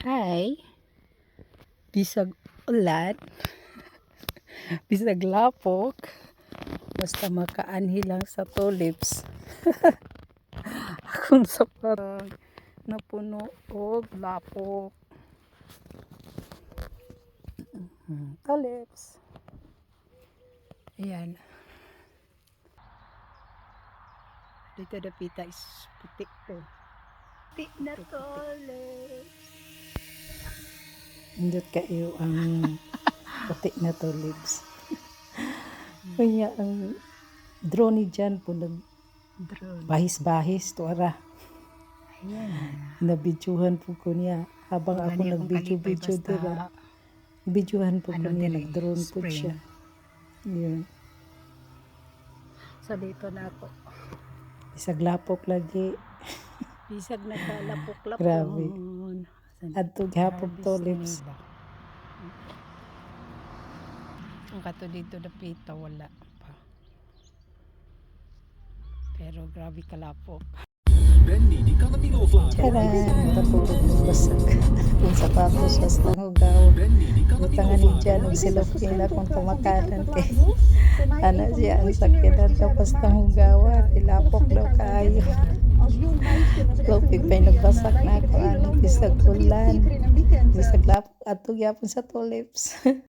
Hi. Bisag ulan. Bisag lapok. Basta makaanhi lang sa tulips. Akong sa parang napuno og lapok. Mm, Tulips. Ayan. Dito dapita is puti ko. Puti na tulips. Indot kayo ang puti na tulips. Kaya ang drone dyan po nag Drone. bahis-bahis to ara. Ayan. Nabidyohan po ko niya. Habang ako nagbidyo-bidyo dira. Bidyohan po ko ano niya. dili, Nag-drone po siya. Yun. So dito na ako. Isag lapok lagi. Bisag nagkalapok-lapok. Grabe. Adto gihapon tulips. Kung kato dito na pita, wala pa. Pero grabe kalapok. Benny di Calatino Fly. Charan! Natulog ng basag. Kung sapatos, basta hugaw. Butangan ni dyan, og silopin na kung kumakanan kay ano siya ang sakyanan daw basta hugawa, ilapok daw kaayo. Lopig pa'y nagbasak na ako, ano, bisag ulan, bisag lapok, at tugyapon sa tulips.